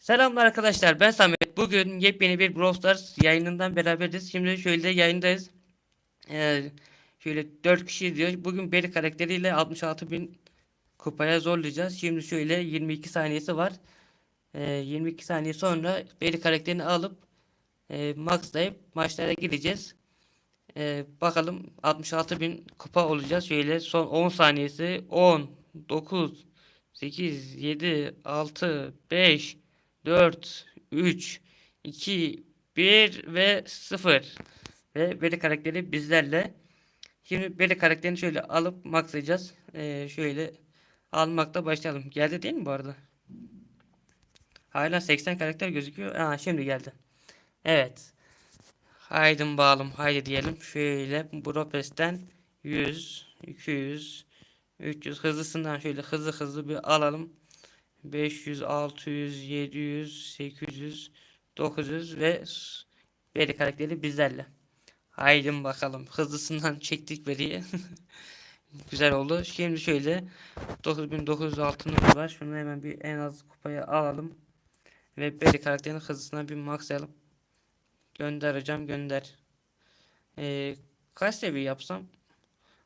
Selamlar arkadaşlar ben Samet. Bugün yepyeni bir Brawl Stars yayınından beraberiz. Şimdi şöyle yayındayız. Ee, şöyle 4 kişi izliyor. Bugün Berry karakteriyle 66.000 kupaya zorlayacağız. Şimdi şöyle 22 saniyesi var. Ee, 22 saniye sonra Berry karakterini alıp e, maxlayıp maçlara gideceğiz. Ee, bakalım 66.000 kupa olacağız. Şöyle son 10 saniyesi 10 9 8 7 6 5 4 3 2 1 ve 0 ve Berry karakteri bizlerle. Şimdi Berry karakterini şöyle alıp maxlayacağız. Ee, şöyle almakta başlayalım. Geldi değil mi bu arada? Hala 80 karakter gözüküyor. Aa, şimdi geldi. Evet. Haydi bağlım. Haydi diyelim. Şöyle Bropest'ten 100, 200, 300 hızlısından şöyle hızlı hızlı bir alalım. 500, 600, 700, 800, 900 ve veri karakteri bizlerle. Haydi bakalım. Hızlısından çektik veriyi. Güzel oldu. Şimdi şöyle 9900 altınımız var. Şunu hemen bir en az kupaya alalım. Ve Berry karakterinin hızlısına bir maxlayalım. Göndereceğim gönder. Ee, kaç seviye yapsam?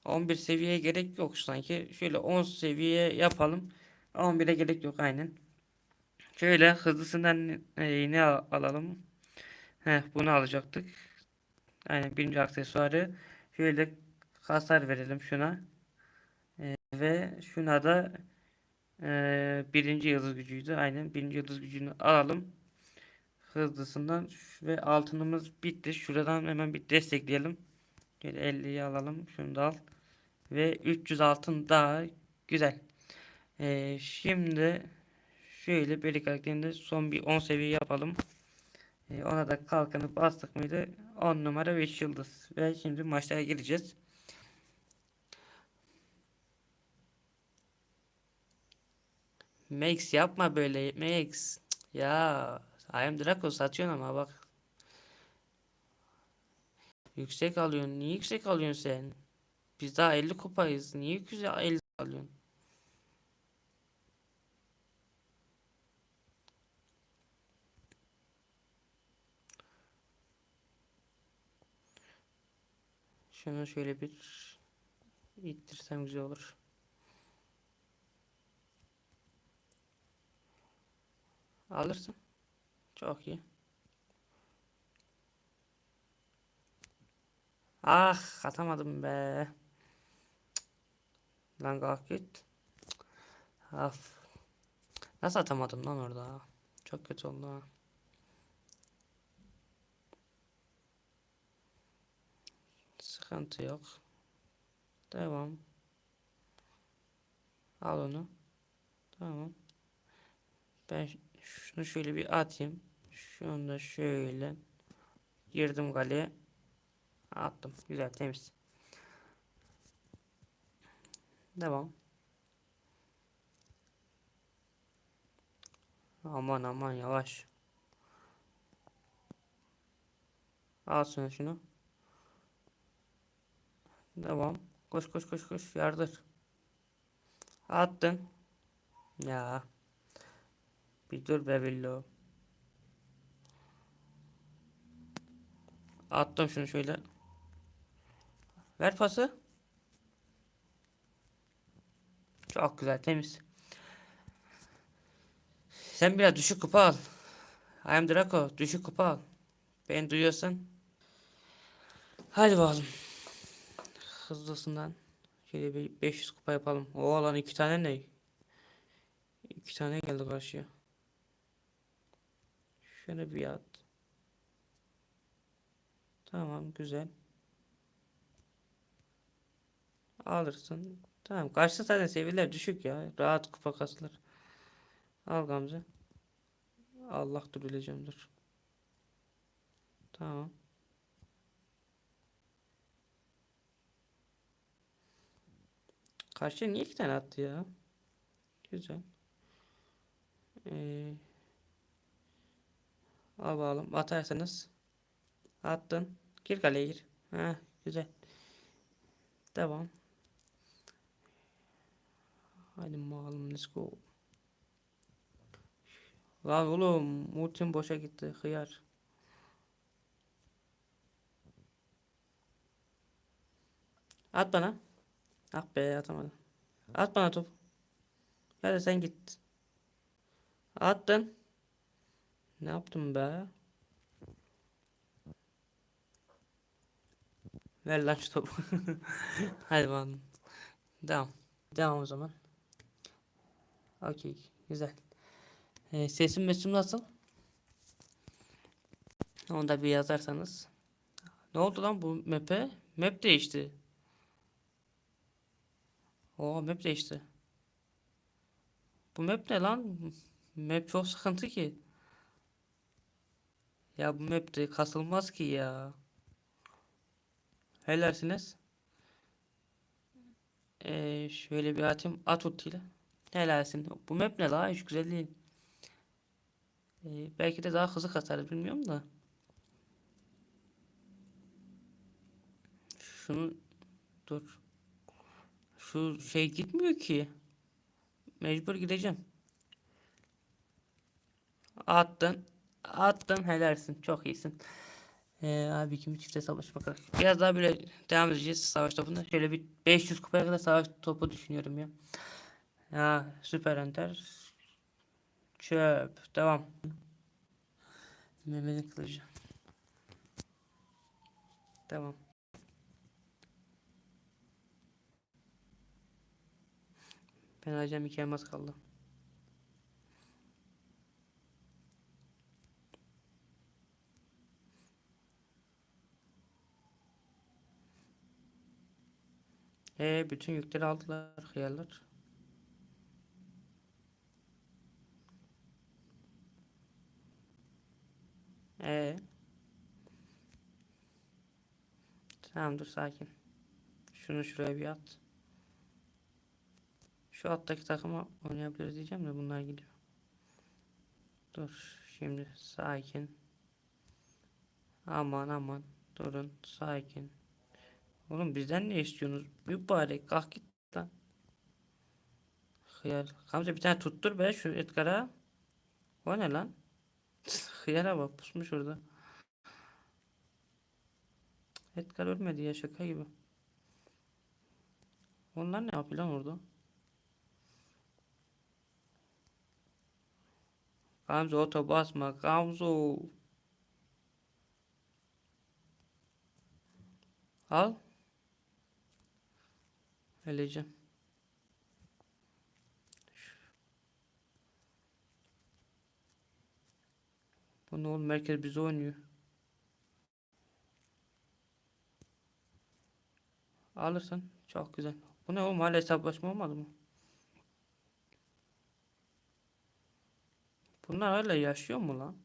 11 seviyeye gerek yok sanki. Şöyle 10 seviye yapalım. 11'e gerek yok aynen. Şöyle hızlısından e, ne al- alalım? Heh, bunu alacaktık. Aynen birinci aksesuarı. Şöyle hasar verelim şuna. E, ve şuna da e, birinci yıldız gücüydü. Aynen birinci yıldız gücünü alalım. Hızlısından ve altınımız bitti. Şuradan hemen bir destekleyelim. Şöyle 50'yi alalım. Şunu da al. Ve 300 altın daha güzel. Ee, şimdi şöyle Berry karakterinde son bir 10 seviye yapalım. Ee, ona da kalkanı bastık mıydı? 10 numara 5 yıldız. Ve şimdi maçlara gireceğiz. Max yapma böyle Max. Ya I am Draco satıyorsun ama bak. Yüksek alıyorsun. Niye yüksek alıyorsun sen? Biz daha 50 kupayız. Niye 250 alıyorsun? Şunu şöyle bir ittirsem güzel olur. Alırsın. Çok iyi. Ah atamadım be. Lan kalk git. Af. Nasıl atamadım lan orada? Çok kötü oldu ha. Sıkıntı yok. Devam. Al onu. Tamam. Ben şunu şöyle bir atayım. Şunu da şöyle girdim kaleye. Attım. Güzel temiz. Devam. Aman aman yavaş. Al şunu şunu. Devam. Koş koş koş koş. Yardır. Attın. Ya. Bir dur be Billo. Attım şunu şöyle. Ver pası. Çok güzel temiz. Sen biraz düşük kupa al. I am Draco. Düşük kupa al. Beni duyuyorsan. Hadi bakalım. Hızlısından. Şöyle bir 500 kupa yapalım. O lan iki tane ne? İki tane geldi karşıya. Şöyle bir at. Tamam güzel. Alırsın. Tamam. Karşı zaten seviyeler düşük ya. Rahat kupa kasılır. Al Gamze. Allah dur öleceğim dur. Tamam. Karşıya niye iki tane attı ya? Güzel. Ee, al bakalım. Atarsanız. Attın. Gir kaleye gir. Ha, güzel. Devam. Hadi bakalım let's go. Lan oğlum ultim boşa gitti hıyar. At bana. Ah be atamadım. At bana top. Hadi sen git. Attın. Ne yaptın be? Ver lan şu topu. Hadi bakalım. Devam. Devam o zaman. Okey. Güzel. Ee, sesim mesim nasıl? Onu da bir yazarsanız. Ne oldu lan bu map'e? Map değişti. Oo map değişti. Bu map ne lan? Map çok sıkıntı ki. Ya bu map'te kasılmaz ki ya. Helalsiniz. Ee, şöyle bir atayım at ultiyle. Helalsin. Bu map ne la? Hiç güzel değil. Ee, belki de daha hızlı kasarız bilmiyorum da. Şunu dur. Şu şey gitmiyor ki. Mecbur gideceğim. Attın. Attın helalsin. Çok iyisin. Ee, abi kimi çifte savaş bakalım. Biraz daha böyle devam edeceğiz savaş topunda. Şöyle bir 500 kupaya kadar savaş topu düşünüyorum ya. Ya süper enter. Çöp. Devam. Mehmet'in kılıcı. Tamam. Ben alacağım iki elmas kaldı. E bütün yükleri aldılar hıyarlar. E Tamam dur sakin. Şunu şuraya bir at. Şu alttaki takıma oynayabiliriz diyeceğim de bunlar gidiyor. Dur şimdi sakin. Aman aman durun sakin. Oğlum bizden ne istiyorsunuz? Mübarek kalk git lan. Hıyar. Gamze bir tane tuttur be şu Edgar'a. O ne lan? Hıyara bak pusmuş orada. Edgar ölmedi ya şaka gibi. Onlar ne yapıyor lan orada? Gamze oto basma Gamze. Al. Öleceğim. Bu ne oğlum merkez bize oynuyor. Alırsan çok güzel. Bu ne oğlum hala hesaplaşma olmadı mı? Bunlar hala yaşıyor mu lan?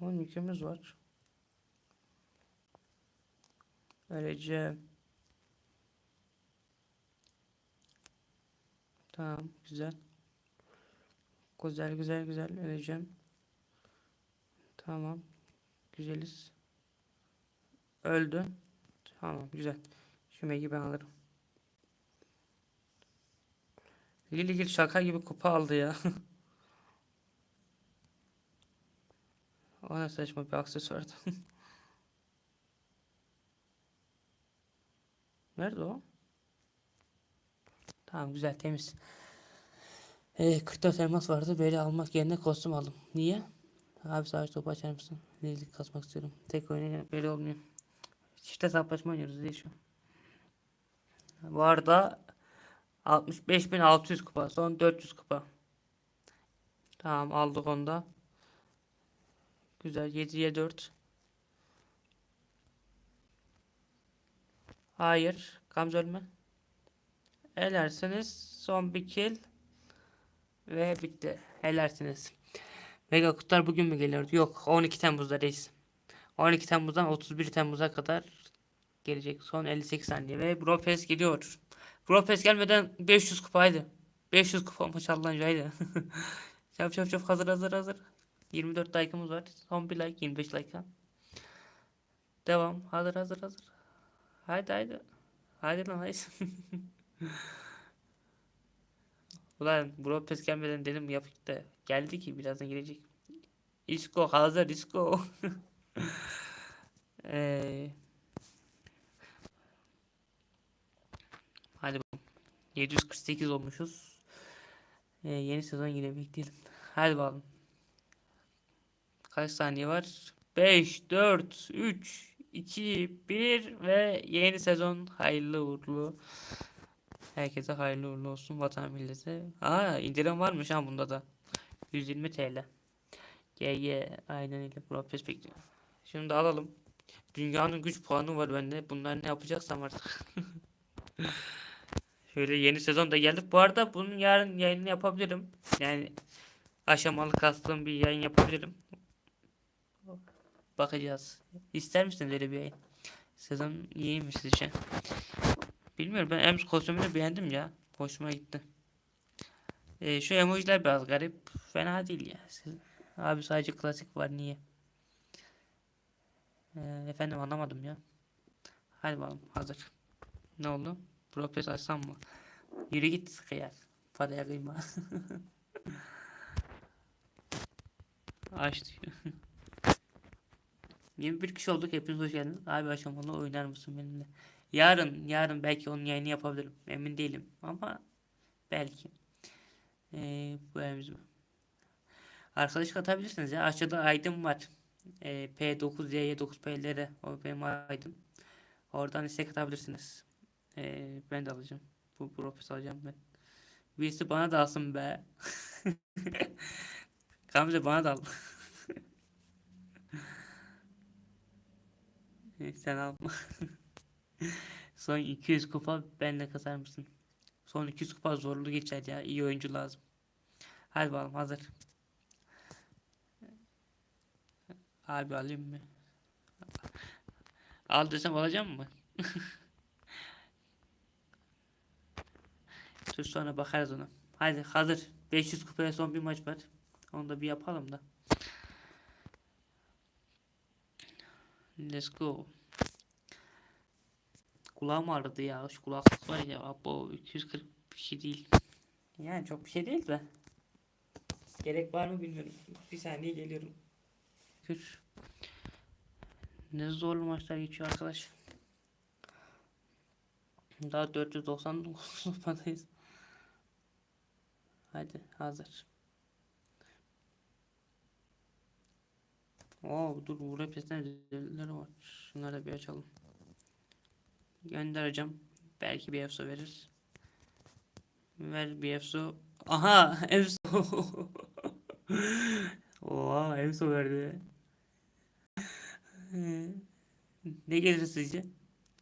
10 yükümüz var. Öleceğim. Tamam güzel. Güzel güzel güzel öleceğim. Tamam. Güzeliz. Öldü. Tamam güzel. Şu megi ben alırım. Liligil şaka gibi kupa aldı ya. o ne saçma bir aksesuardı. Nerede o? Tamam güzel temiz. Ee, 44 elmas vardı. Böyle almak yerine kostüm aldım. Niye? Abi savaş topu açar mısın? Lilik kasmak istiyorum. Tek oynayınca böyle olmuyor. İşte hesaplaşma oynuyoruz değil şu. Bu arada 65.600 kupa. Son 400 kupa. Tamam aldık onu da. Güzel 7'ye 4. Hayır. Gamze ölme. Elersiniz. Son bir kill. Ve bitti. Elersiniz. Mega kutlar bugün mü geliyordu? Yok. 12 Temmuz'da reis. 12 Temmuz'dan 31 Temmuz'a kadar gelecek. Son 58 saniye. Ve Bro Pass geliyor. Bro Pass gelmeden 500 kupaydı. 500 kupa maşallah haydi. çap çap çap hazır hazır hazır. 24 like'ımız var. Son bir like 25 like. Devam. Hazır hazır hazır. Haydi haydi. Haydi lan haydi. Ulan Bropes gelmeden dedim yapıp da geldi ki birazdan gelecek. Isco hazır Isco. Eee Hadi bakalım. 748 olmuşuz. Ee, yeni sezon yine bekleyelim. Hadi bakalım. Kaç saniye var? 5, 4, 3, 2, 1 ve yeni sezon hayırlı uğurlu. Herkese hayırlı uğurlu olsun vatan millete. Aa indirim varmış ha bunda da. 120 TL. GG aynen öyle Profes bekliyor. Şimdi alalım. Dünyanın güç puanı var bende. Bunlar ne yapacaksam artık. Şöyle yeni sezon da geldik. Bu arada bunun yarın yayını yapabilirim. Yani aşamalı kastığım bir yayın yapabilirim. Bakacağız. İster misiniz öyle bir yayın? Sezon iyiymiş sizce. Bilmiyorum ben Ems kostümünü beğendim ya. Hoşuma gitti. Ee, şu emojiler biraz garip. Fena değil ya. Siz... Abi sadece klasik var niye? Ee, efendim anlamadım ya. Hadi bakalım hazır. Ne oldu? Profes açsam mı? Yürü git kıyar. Paraya kıyma. Aç diyor. 21 kişi olduk. Hepiniz hoş geldiniz. Abi aşamalı oynar mısın benimle? Yarın, yarın belki onun yayını yapabilirim. Emin değilim ama belki. Ee, bu evimiz mi? Arkadaş katabilirsiniz ya. Aşağıda aydın var. Ee, P9Y, 9P'lere. O benim aydın. Oradan istek atabilirsiniz. Ee, ben de alacağım. Bu profes alacağım ben. Birisi bana da alsın be. Gamze bana da al. Sen alma. Son 200 kupa benle kasar mısın? Son 200 kupa zorlu geçer ya. İyi oyuncu lazım. Hadi bakalım hazır. Abi alayım mı? Al desem alacağım mı? Sonra bakarız ona. Hadi hazır. 500 kupaya son bir maç var. Onu da bir yapalım da. Let's go. Kulağım ağrıdı ya. Şu kulaklık var ya. Bu 240 bir şey değil. Yani çok bir şey değil de. Gerek var mı bilmiyorum. Bir saniye geliyorum. Kür. Ne zorlu maçlar geçiyor arkadaş. Daha 499 kupadayız. Hadi hazır. Oo dur bu özellikleri var. Şunları da bir açalım. Göndereceğim. Belki bir efso verir. Ver bir efso. Aha efso. Oha efso verdi. ne gelir sizce?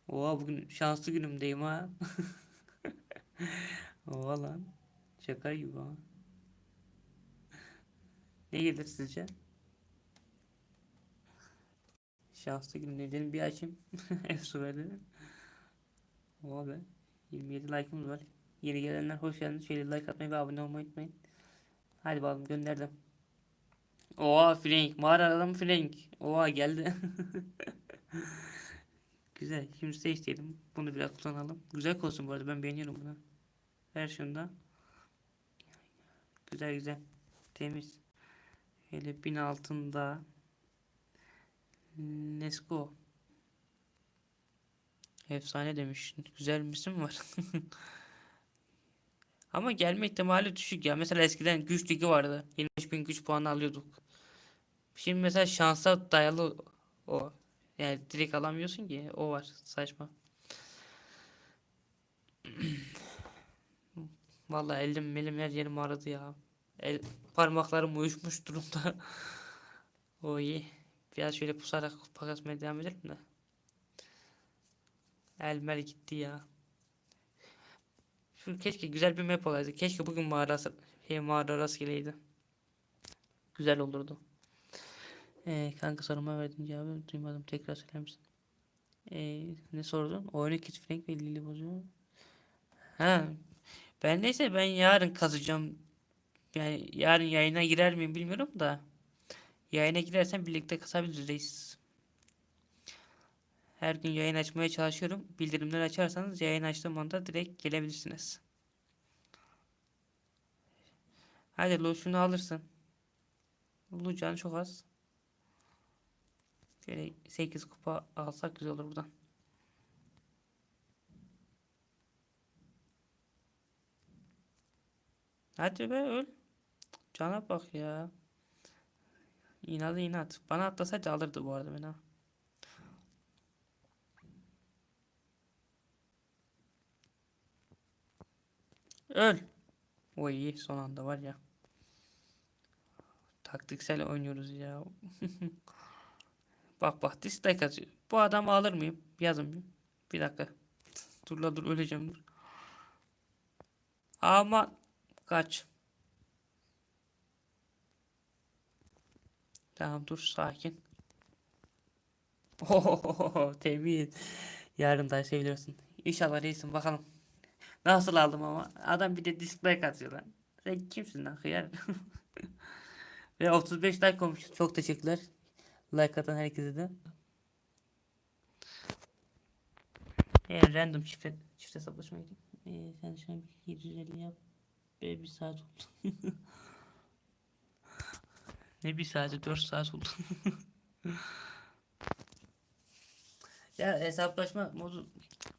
Oha bugün şanslı günümdeyim ha. Oha lan. Şaka gibi ha. Ne gelir sizce? Şanslı günümdeyim dedim bir açayım. Efsu verdi. Oha be. 27 like'ımız var. Yeni gelenler hoş geldiniz. Şöyle like atmayı ve abone olmayı unutmayın. Hadi bakalım gönderdim. Oha Frank. Mağara adam Frank. Oha geldi. Güzel. Şimdi seç diyelim. Bunu biraz kullanalım. Güzel olsun bu arada. Ben beğeniyorum bunu. Ver şunu da. Güzel güzel. Temiz. Şöyle bin altında. Let's go. Efsane demiş. Güzel misin var? Ama gelme ihtimali düşük ya. Mesela eskiden güç ligi vardı. 25 bin güç puanı alıyorduk. Şimdi mesela şansa dayalı o. Yani direkt alamıyorsun ki. O var. Saçma. Vallahi elim melim her yerim ağrıdı ya. El, parmaklarım uyuşmuş durumda. o iyi. Biraz şöyle pusarak kupa kasmaya devam edelim de. Elmer gitti ya. Şu keşke güzel bir map olaydı. Keşke bugün mağara şey, mağara rastgeleydi. Güzel olurdu. Ee, kanka soruma verdin cevabı duymadım. Tekrar söyler misin? Ee, ne sordun? Oyunu Kit Frank ve Lily bozuyor. Ha. Ben neyse ben yarın kazacağım. Yani yarın yayına girer miyim bilmiyorum da. Yayına girersen birlikte kasabiliriz. Her gün yayın açmaya çalışıyorum. Bildirimleri açarsanız yayın açtığım anda direkt gelebilirsiniz. Hadi Lu şunu alırsın. Lu can çok az. Şöyle 8 kupa alsak güzel olur buradan. Hadi be öl. Cana bak ya. İnadı inat. Bana atlasaydı alırdı bu arada beni. Öl. Oy son anda var ya. Taktiksel oynuyoruz ya. Bak bak dislike atıyor. Bu adamı alır mıyım? Yazın bir. Bir dakika. Dur la dur öleceğim dur. Ama kaç. Tamam dur sakin. Ohohoho temiz. Yarın da seviyorsun. İnşallah reisim bakalım. Nasıl aldım ama. Adam bir de dislike atıyor lan. Sen kimsin lan hıyar? Ve 35 like olmuş. Çok teşekkürler. Like atan herkese de. E, random çifte, çifte hesaplaşma gideyim. E, sen şu an 750 yap. Be bir saat oldu. ne bir saati 4 saat oldu. ya hesaplaşma modu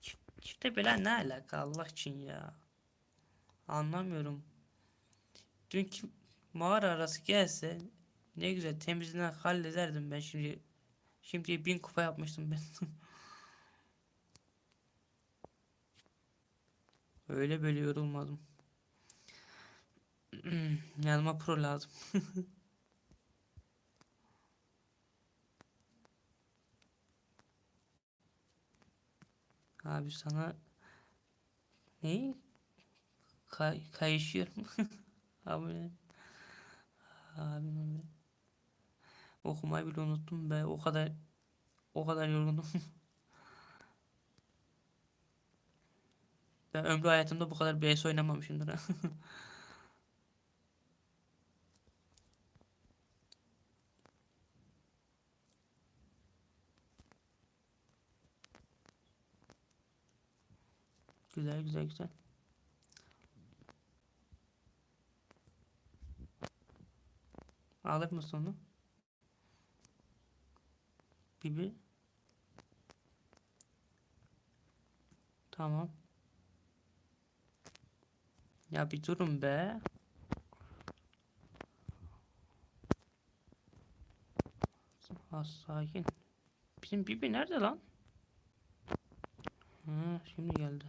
çift- çifte bela ne alaka Allah için ya. Anlamıyorum. Dünkü mağara arası gelse ne güzel temizliğini hallederdim ben şimdi. Şimdi bin kupa yapmıştım ben. Öyle böyle yorulmadım. Yanıma pro lazım. Abi sana ne? Kay kayışıyorum. Abi? Abi? Okumayı bile unuttum be. O kadar o kadar yorgunum. Ben ömrü hayatımda bu kadar BS oynamamışımdır Güzel güzel güzel. Alır mısın onu? Bibi. Tamam. Ya bir durun be. Az sakin. Bizim Bibi nerede lan? Ha, şimdi geldi.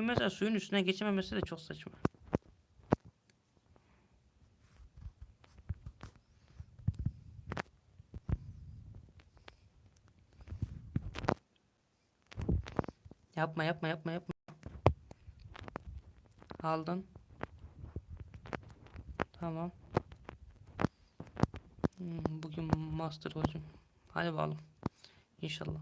Şu mesela suyun üstüne geçememesi de çok saçma. Yapma yapma yapma yapma. Aldın. Tamam. Hmm, Bugün master olacağım. Hadi bakalım. İnşallah.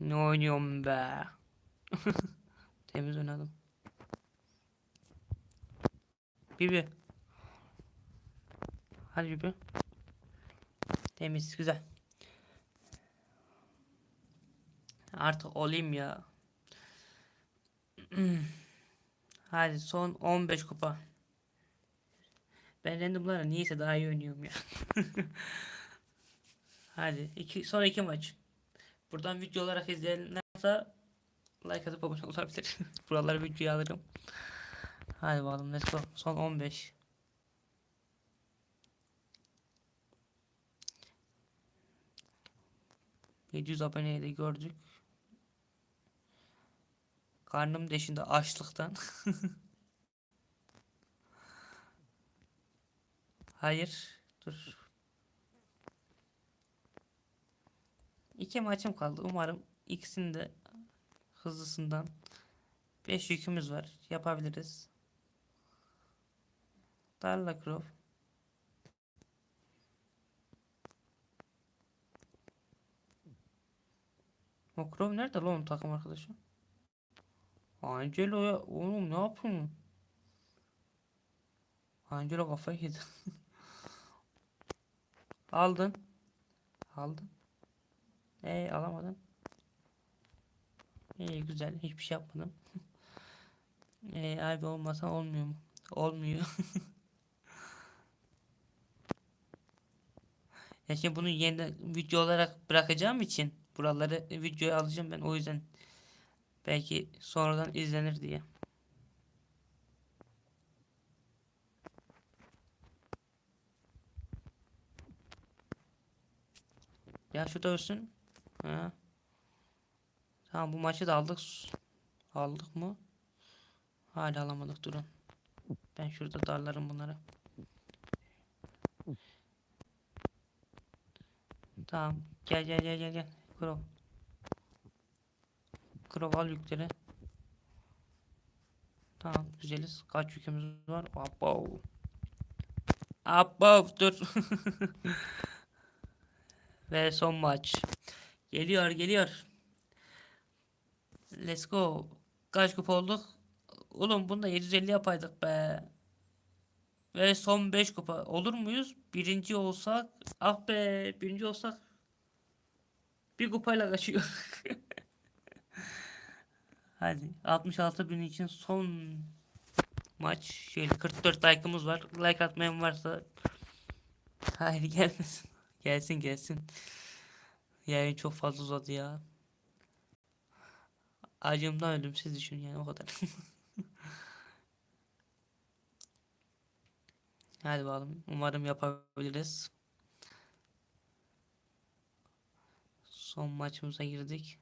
Ne oynuyorum be? Temiz oynadım. Bibi. Hadi Bibi. Temiz güzel. Artık olayım ya. Hadi son 15 kupa. Ben randomlara niyeyse daha iyi oynuyorum ya. Hadi iki, son iki maç. Buradan video olarak izleyenler varsa like atıp abone olabilir. Buraları videoya alırım. Hadi bakalım let's go. Son 15. ...700 aboneyi de gördük. Karnım deşinde açlıktan. Hayır. Dur. İki maçım kaldı. Umarım ikisini de hızlısından 5 yükümüz var. Yapabiliriz. Darla. O Crow nerede lan takım arkadaşı? Angelo ya oğlum ne yapıyorsun? Angelo kafayı yedi. Aldın. Aldın. Ee alamadın. İyi güzel. Hiçbir şey yapmadım. Ee, abi olmasa olmuyor mu? Olmuyor. Ya şimdi bunu yeni video olarak bırakacağım için buraları videoya alacağım ben o yüzden belki sonradan izlenir diye. Ya şu da ölsün. Ha. Tamam bu maçı da aldık. Aldık mı? Hala alamadık durun. Ben şurada darlarım bunları. Tamam. Gel gel gel gel gel. Krov. Krov al yükleri. Tamam güzeliz. Kaç yükümüz var? Abo. Abo dur. Ve son maç. Geliyor geliyor. Let's go. Kaç kupa olduk? Oğlum bunda 750 yapaydık be. Ve son 5 kupa. Olur muyuz? Birinci olsak. Ah be. Birinci olsak. Bir kupayla kaçıyor. Hadi. 66 bin için son maç. Şöyle 44 like'ımız var. Like atmayan varsa. Hayır gelmesin. Gelsin gelsin. Yayın çok fazla uzadı ya. Acımdan öldüm siz düşünün yani o kadar. Hadi bakalım. Umarım yapabiliriz. Son maçımıza girdik.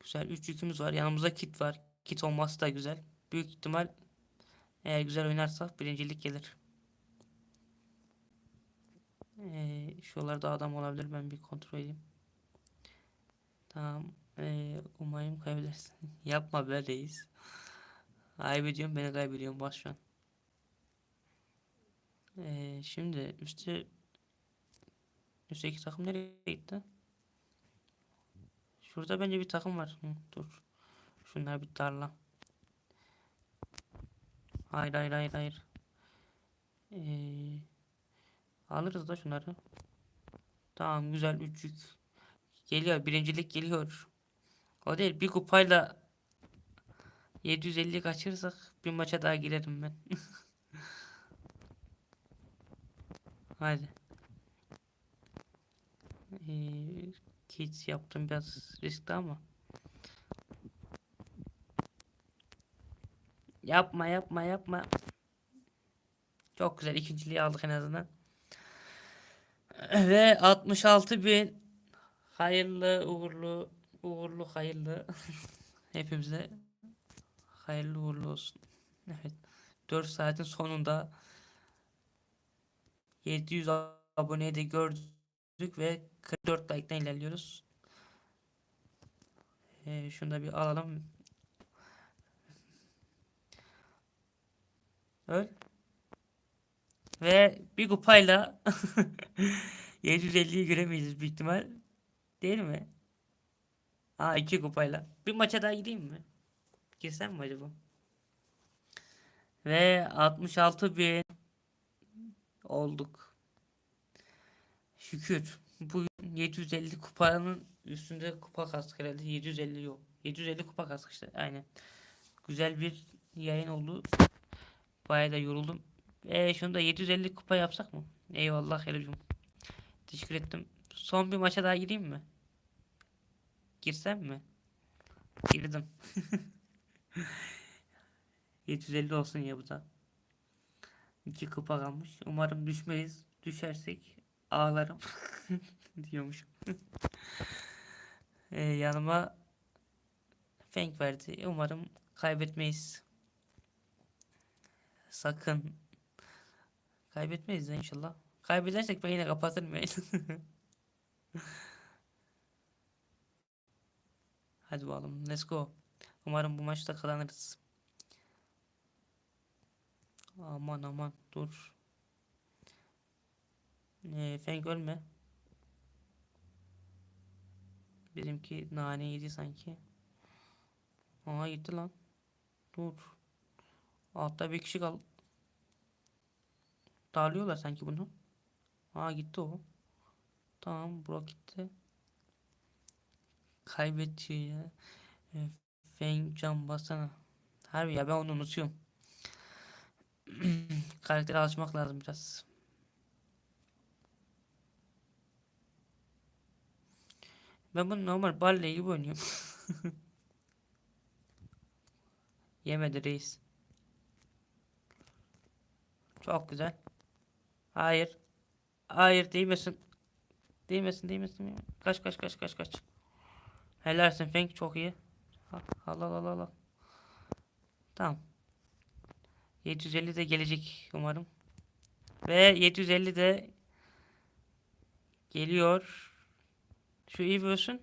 Güzel 3 yükümüz var. Yanımızda kit var. Kit olması da güzel. Büyük ihtimal eğer güzel oynarsak birincilik gelir. Ee, şuralarda adam olabilir. Ben bir kontrol edeyim. Tamam. Ee, umarım kaybedersin. Yapma be reis. Kaybediyorum beni kaybediyorum bak şu an. Ee, şimdi üstte üstteki takım nereye gitti? Şurada bence bir takım var. Hı, dur. Şunlar bir darla. Hayır hayır hayır hayır. Ee, alırız da şunları. Tamam güzel üçlük. Geliyor birincilik geliyor. O değil bir kupayla 750 kaçırırsak bir maça daha girerim ben. Hadi. Ee, yaptım biraz riskli ama. Yapma yapma yapma. Çok güzel ikinciliği aldık en azından. Ve 66 bin hayırlı uğurlu uğurlu hayırlı hepimize hayırlı uğurlu olsun. Evet 4 saatin sonunda 700 aboneyi de gördük ve 44 like'dan ilerliyoruz. Ee, şunu da bir alalım. Öl. Ve bir kupayla 750'yi göremeyiz büyük ihtimal. Değil mi? Aa iki kupayla. Bir maça daha gideyim mi? Girsem mi acaba? Ve 66 bin olduk. Şükür. Bugün 750 kupanın üstünde kupa kastık herhalde. 750 yok. 750 kupa kastık işte. Aynen. Güzel bir yayın oldu. Bayağı da yoruldum. E şunu da 750 kupa yapsak mı? Eyvallah Helacım. Teşekkür ettim. Son bir maça daha gireyim mi? Girsem mi? Girdim. 750 olsun ya bu da. İki kupa kalmış. Umarım düşmeyiz. Düşersek ağlarım. diyormuşum. ee, yanıma Fenk verdi. Umarım kaybetmeyiz. Sakın. Kaybetmeyiz inşallah. Kaybedersek ben yine kapatırım yani. Hadi bakalım. Let's go. Umarım bu maçta kazanırız. Aman aman dur. Ee, Fenk ölme. Bizimki nane yedi sanki. Aa gitti lan. Dur. Altta bir kişi kal. Darlıyorlar sanki bunu. Aa gitti o. Tamam Brock gitti. Kaybetti ya. E, Feng can basana. Harbi ya ben onu unutuyorum. Karaktere alışmak lazım biraz. Ben bunu normal balle gibi oynuyorum. Yemedi reis. Çok güzel. Hayır. Hayır değmesin. Değmesin değmesin. Kaç kaç kaç kaç kaç. Helalsin Feng çok iyi. Al al al al. Tamam. 750 de gelecek umarım. Ve 750 de geliyor. Şu Eve ölsün.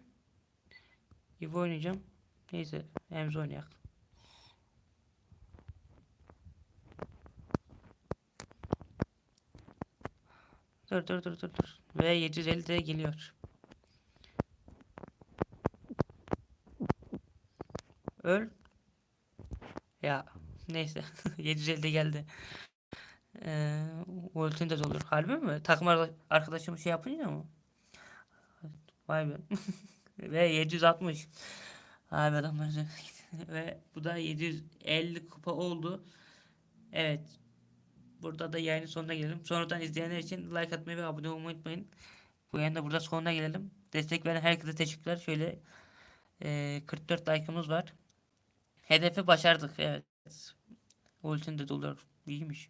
Eve oynayacağım. Neyse Emz oynayak. Dur dur dur dur dur. Ve 750 de geliyor. Öl. Ya neyse 750 de geldi. Ee, ultin de dolur. Harbi mi? Takım arka- arkadaşım şey yapınca mı? Vay be. Ve 760. Abi adamlar ve bu da 750 kupa oldu. Evet. Burada da yayının sonuna gelelim. Sonradan izleyenler için like atmayı ve abone olmayı unutmayın. Bu yayında burada sonuna gelelim. Destek veren herkese teşekkürler. Şöyle eee 44 like'ımız var. Hedefi başardık. Evet. Ultin de dolar. İyiymiş.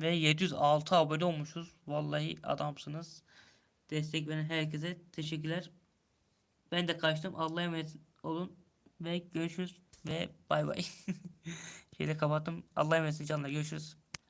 Ve 706 abone olmuşuz. Vallahi adamsınız. Destek veren herkese teşekkürler. Ben de kaçtım. Allah'a emanet olun. Ve görüşürüz. Ve bay bay. Şeyde kapattım. Allah'a emanet canlar. Görüşürüz.